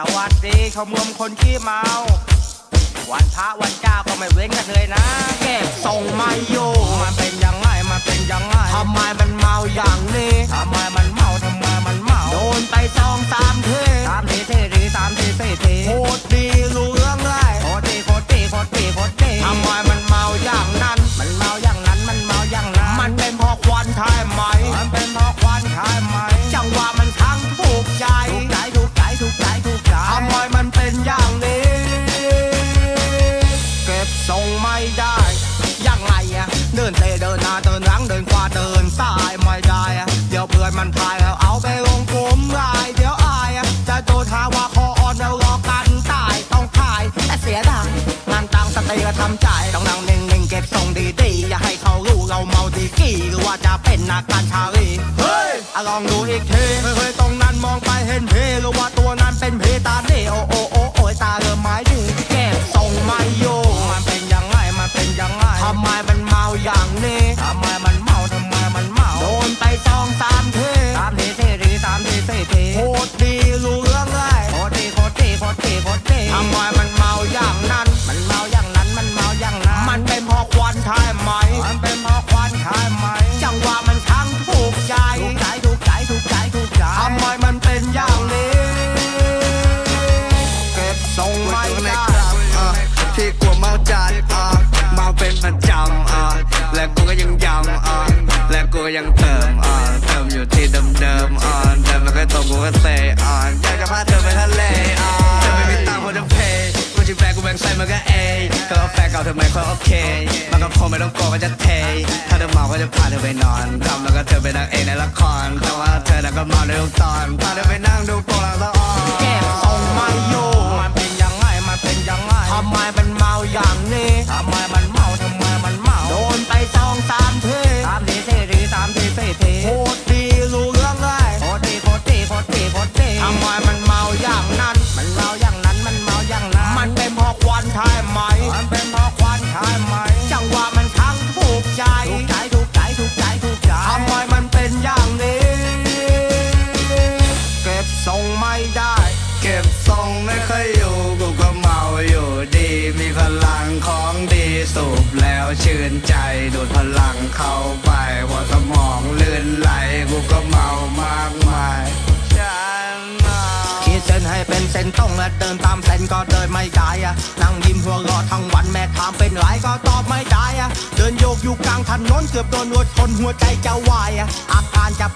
สวัสดีขมรมคนขี้เมา วันพระวันเจ้าก็ไม่เว้นกันเลยนะเก็บส่งไม่อยู่มันเป็นยังไงมันเป็นยังไงทำไมมันเมาอย่างนี้ทำไม อย่างนี้ เก็บทรงไม่ได้ยังไงอะเดินเตะเดินหน้าเดินหลังเดินขวาเดินซ้ายไม่ได้อะเดี๋ยวเพื่อนมันพายแล้วเอาไปลงกลุ่มไลน์เดี๋ยวอายอะจะโดนหาว่าคออ่อนแล้วรอกันตายต้องขายแต่เสียดายงานตังสติก็ทำใจต้องนั่งนิ่งๆเก็บทรงดีๆอย่าให้เขารู้เราเมาดีกี่หรือว่าจะเป็นนักการชาลีเฮ้ยอะลองดูอีกทีเฮ้ย เติมอะเติมอยู่ที่เดิมๆอะเดิมแล้วก็ตรงกูก็เซอะอยากจะพาเธอไปทะเลอะเธอไม่มีตังค์พอจะเพย์กูชิแบกกูแบ่งใส่มันก็เอเธอเอาแฟนเก่าเธอไม่ค่อยโอเค มันก็คงไม่ต้องโกลัวก็จะเท ถ้าเธอเมาก็จะพาเธอไปนอนทำแล้วก็เธอเป็นนางเอกในละครแต่ว่าเธอน่ะก็เมาในทุกตอนพาเธอไปนั่งดูโปรลังสะออนเก็บทรง ทรงไม่ได้ เก็บทรงไม่เคยอยู่กูก็เมาอยู่ดี มีพลังของดีสูบแล้วชื่นใจดูดพลังเข้าไปหัวสมองลื่นไหลกูก็เมามากมายฉันเมาขีดเส้นให้เป็นเส้นตรงและเดินตามเส้นก็เดินไม่ได้อะนั่งยิ้มหัวเราะทั้งวันแม่ถามเป็นไรก็ตอบไม่ได้อะเดินโยกอยู่กลางถนนเกือบโดนรถชนหัวใจจะวายอะอาการจะ